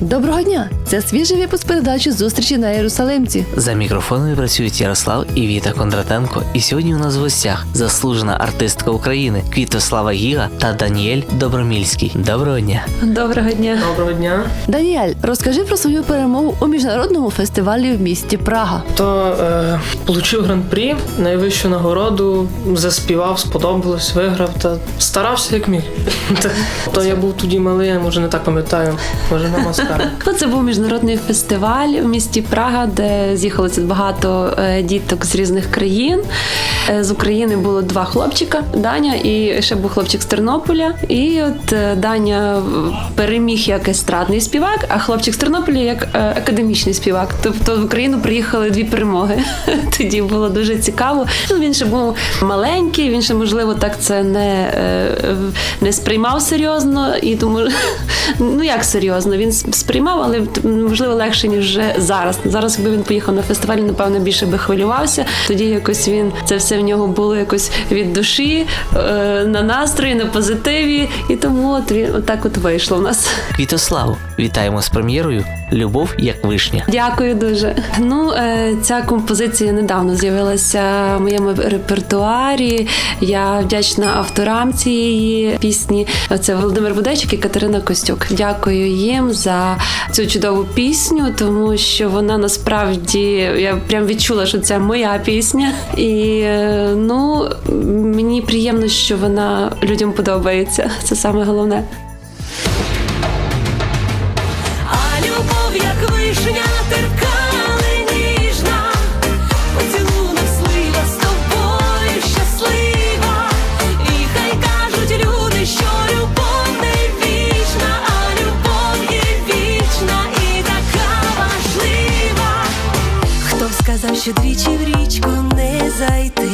Доброго дня! Це свіжий випуск передачі зустрічі на Єрусалимці. За мікрофонами працюють Ярослав і Віта Кондратенко. І сьогодні у нас в гостях заслужена артистка України Квітослава Гіга та Даніель Добромільський. Доброго дня! Доброго дня. Доброго дня. Даніель, розкажи про свою перемогу у міжнародному фестивалі в місті Прага. То е, получив гран-прі, найвищу нагороду, заспівав, сподобалось, виграв та старався як міг. То я був тоді малий, я може не так пам'ятаю, може на маскарі. Ну, Це був міжнародний фестиваль в місті Прага, де з'їхалося багато е, діток з різних країн. Е, З України було два хлопчика: Даня і ще був хлопчик з Тернополя. І от е, Даня переміг як естрадний співак, а хлопчик з Тернополя як академічний співак. Тобто в Україну приїхали дві перемоги. Тоді було дуже цікаво. Ну він ще був маленький, він ще можливо так це не, не сприймав серйозно і тому ну як серйозно, він сприймав, але можливо легше ніж вже зараз. Зараз, якби він поїхав на фестиваль, напевно, більше би хвилювався. Тоді якось він це все в нього було якось від душі, е, на настрої, на позитиві, і тому от він отак от вийшло в нас. Вітослав, вітаємо з прем'єрою Любов як вишня. Дякую дуже. Ну, е, ця композиція недавно з'явилася в моєму репертуарі. Я вдячна авторам цієї пісні. Це Володимир Будечик і Катерина Костюк. Дякую їм за цю чудову пісню, тому що вона насправді я прям відчула, що це моя пісня. І е, ну мені приємно, що вона людям подобається. Це саме головне. Б двічі в річку не зайти,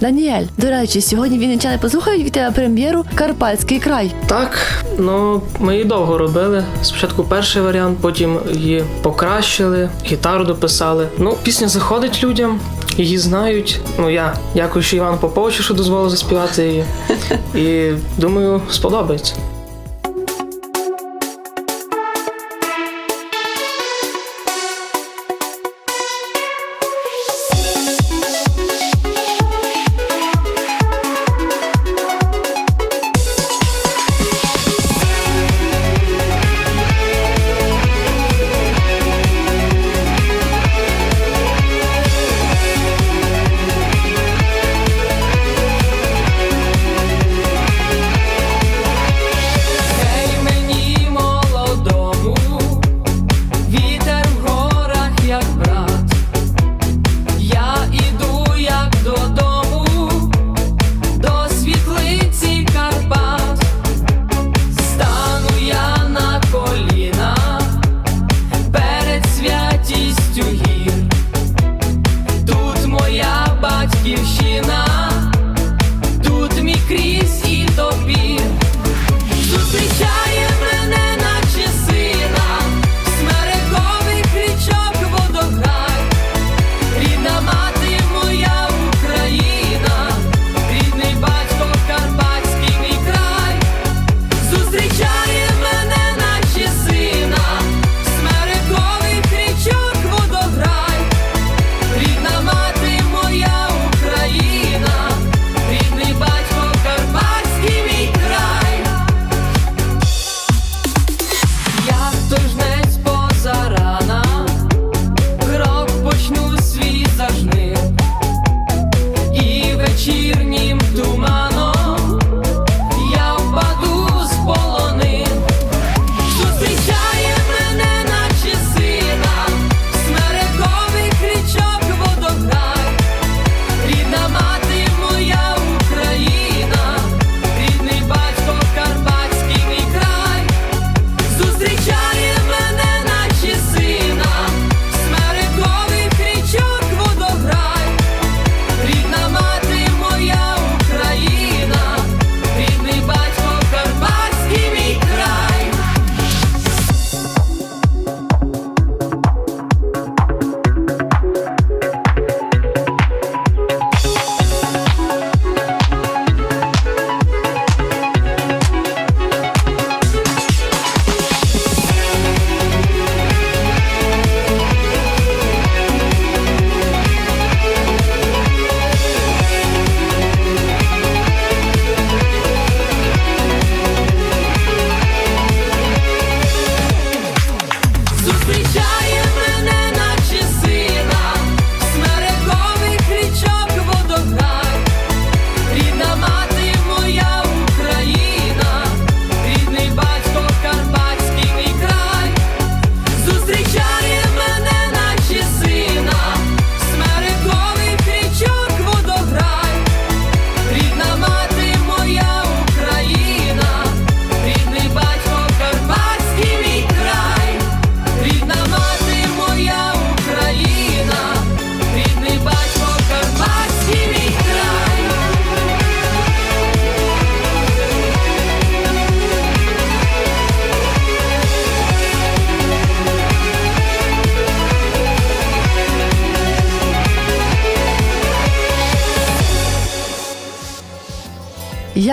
Даніель. До речі, сьогодні вінничани послухають від тебе прем'єру Карпатський край. Так, ну ми її довго робили. Спочатку перший варіант, потім її покращили, гітару дописали. Ну, пісня заходить людям, її знають. Ну я дякую, що Іван Поповичу, що дозволив заспівати її. І думаю, сподобається.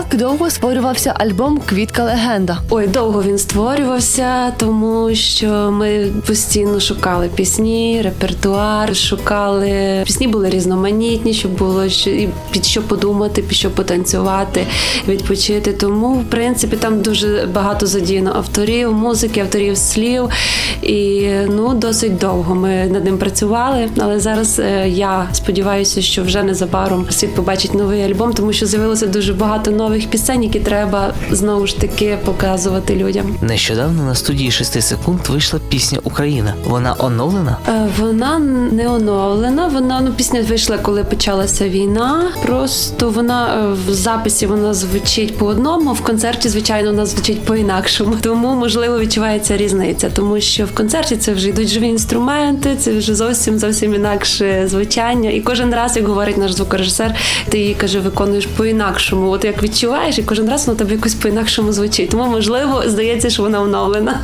Як довго створювався альбом Квітка легенда? Ой, довго він створювався, тому що ми постійно шукали пісні, репертуар, шукали пісні були різноманітні, щоб було і під що подумати, під що потанцювати, відпочити. Тому, в принципі, там дуже багато задіяно авторів, музики, авторів слів. І ну досить довго ми над ним працювали. Але зараз е, я сподіваюся, що вже незабаром світ побачить новий альбом, тому що з'явилося дуже багато багато нових пісень, які треба знову ж таки показувати людям. Нещодавно на студії 6 секунд вийшла пісня Україна. Вона оновлена? Е, Вона не оновлена. Вона ну пісня вийшла, коли почалася війна. Просто вона е, в записі вона звучить по одному, в концерті, звичайно, вона звучить по-інакшому. Тому можливо відчувається різниця, тому що в концерті це вже йдуть живі інструменти, це вже зовсім зовсім інакше звучання. І кожен раз, як говорить наш звукорежисер, ти її каже, виконуєш по-інакшому. От як відчуваєш, і кожен раз воно тобі якось по-інакшому звучить. Тому можливо здається, що вона оновлена.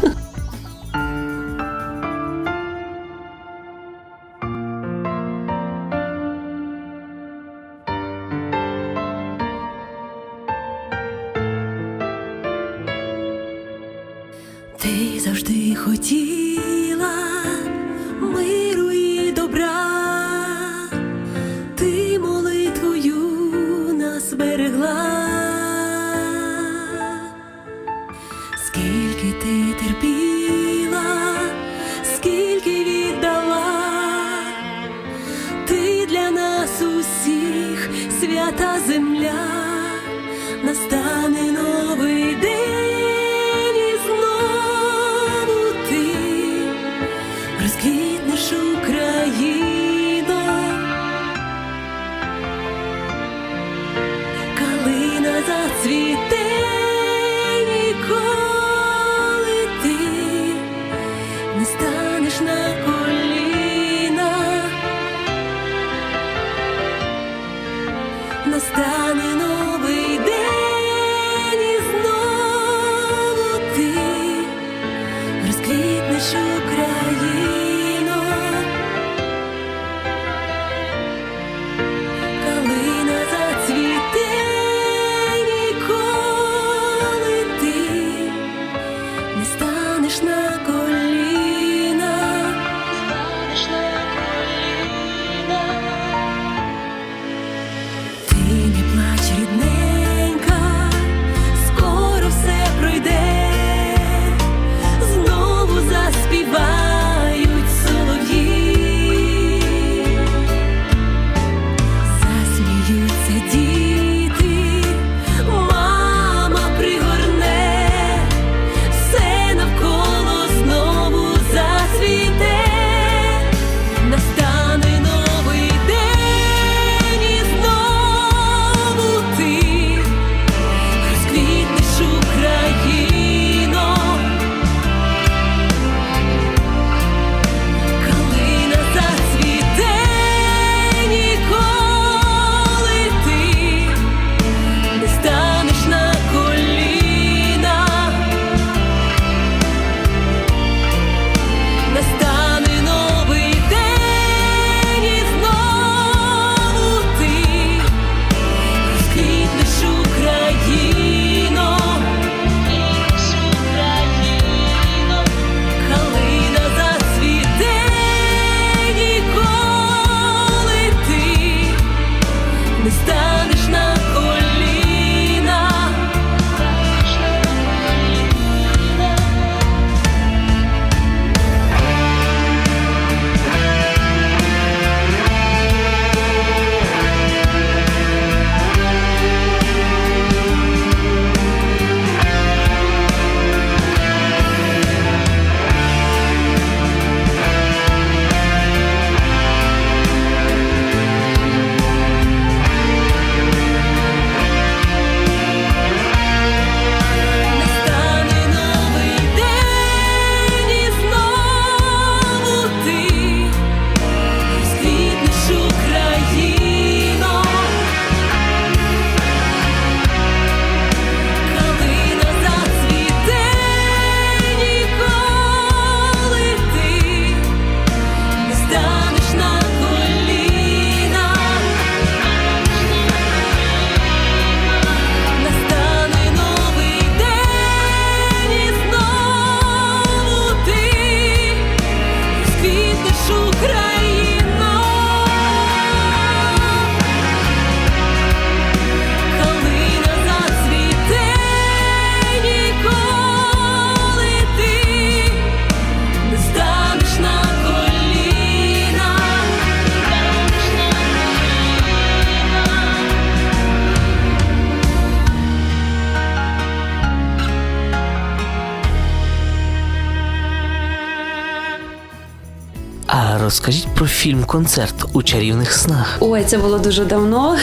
Розкажіть про фільм Концерт у чарівних снах. Ой, це було дуже давно.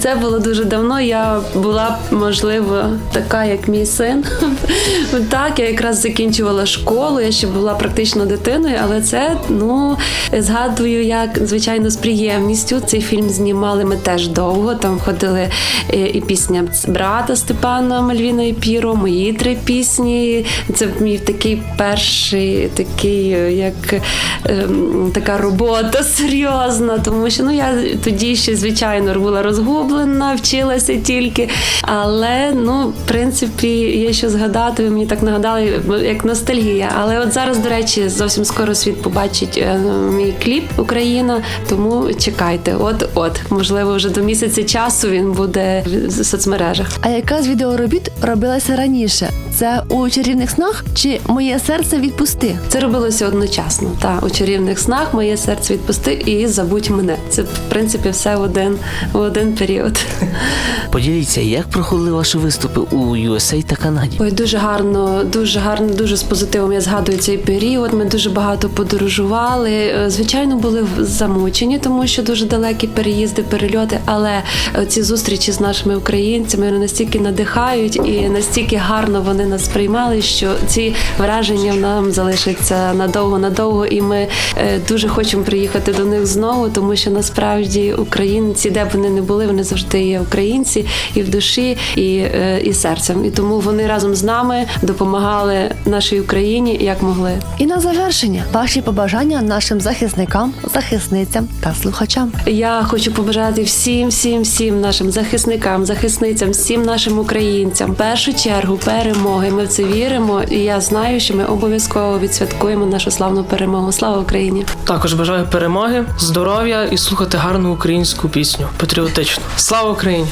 Це було дуже давно. Я була, можливо, така, як мій син. Так, я якраз закінчувала школу, я ще була практично дитиною, але це ну згадую, як звичайно з приємністю. Цей фільм знімали ми теж довго. Там ходили е, і пісня брата Степана Мальвіна і Піро, мої три пісні. Це мій такий перший, такий, е, як ем, така робота серйозна, тому що ну я тоді ще звичайно була розгублена, вчилася тільки. Але ну, в принципі, є що згадати. Ви мені так нагадали, як ностальгія. Але от зараз, до речі, зовсім скоро світ побачить е, мій кліп Україна. Тому чекайте, от от можливо, вже до місяця часу він буде в соцмережах. А яка з відеоробіт робилася раніше? Це у чарівних снах чи моє серце відпусти? Це робилося одночасно. Та у чарівних снах моє серце відпусти і забудь мене. Це в принципі все в один в один період. Поділіться, як проходили ваші виступи у USA та Канаді. Ой, дуже гарно, дуже гарно, дуже з позитивом. Я згадую цей період. Ми дуже багато подорожували. Е, Звичайно, були замучені, тому що дуже далекі переїзди, перельоти. Але е, ці зустрічі з нашими українцями вони настільки надихають і настільки гарно вони нас приймали, що ці враження нам залишаться надовго, надовго. І ми е, дуже хочемо приїхати до них знову, тому що насправді українці, де б вони не були, вони завжди є українці і в душі, і, е, і серцем. І тому вони разом з нами допомагали нашій Україні як могли. І на завершення ваші побажання нашим захисникам, захисницям та слухачам. Я хочу побажати всім, всім, всім нашим захисникам, захисницям, всім нашим українцям. В першу чергу перемоги. Ми в це віримо, і я знаю, що ми обов'язково відсвяткуємо нашу славну перемогу. Слава Україні! Також бажаю перемоги, здоров'я і слухати гарну українську пісню, патріотичну. Слава Україні!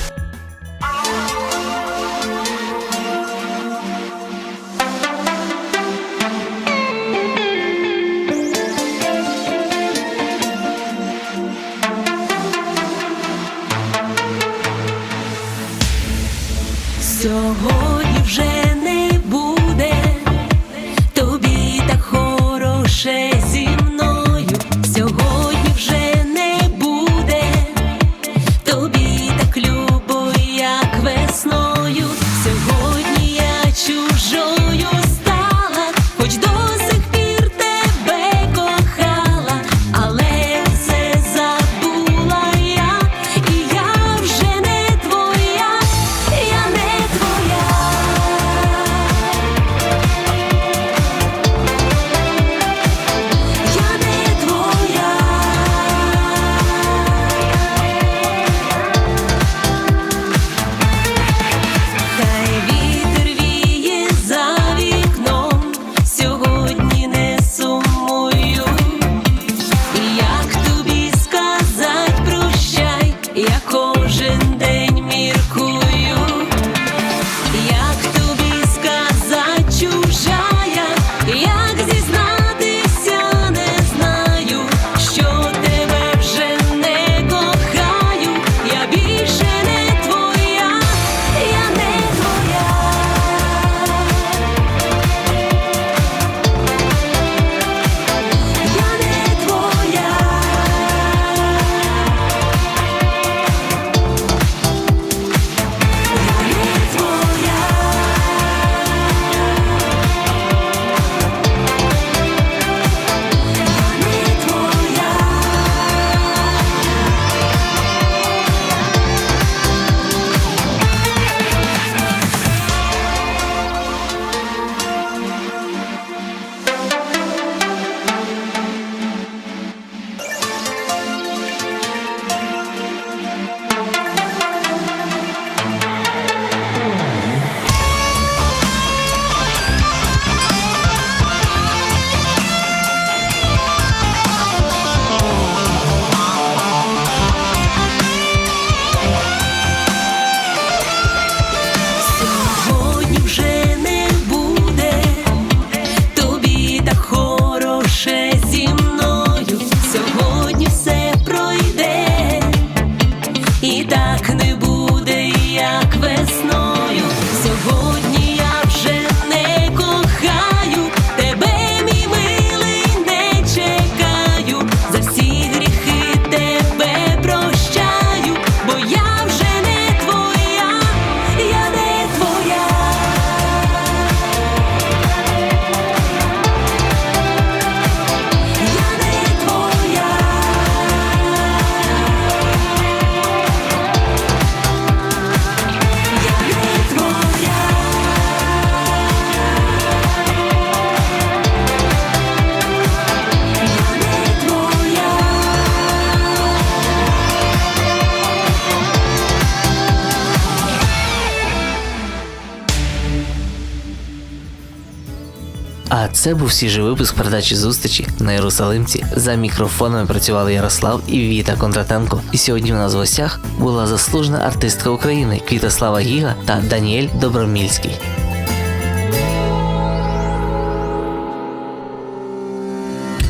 Це був свіжий випуск передачі зустрічі на Єрусалимці. За мікрофонами працювали Ярослав і Віта Кондратенко. І сьогодні у нас в гостях була заслужена артистка України Квітослава Гіга та Даніель Добромільський.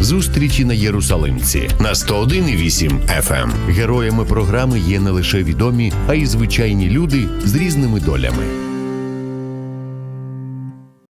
Зустрічі на Єрусалимці на 101,8 FM. Героями програми є не лише відомі, а й звичайні люди з різними долями.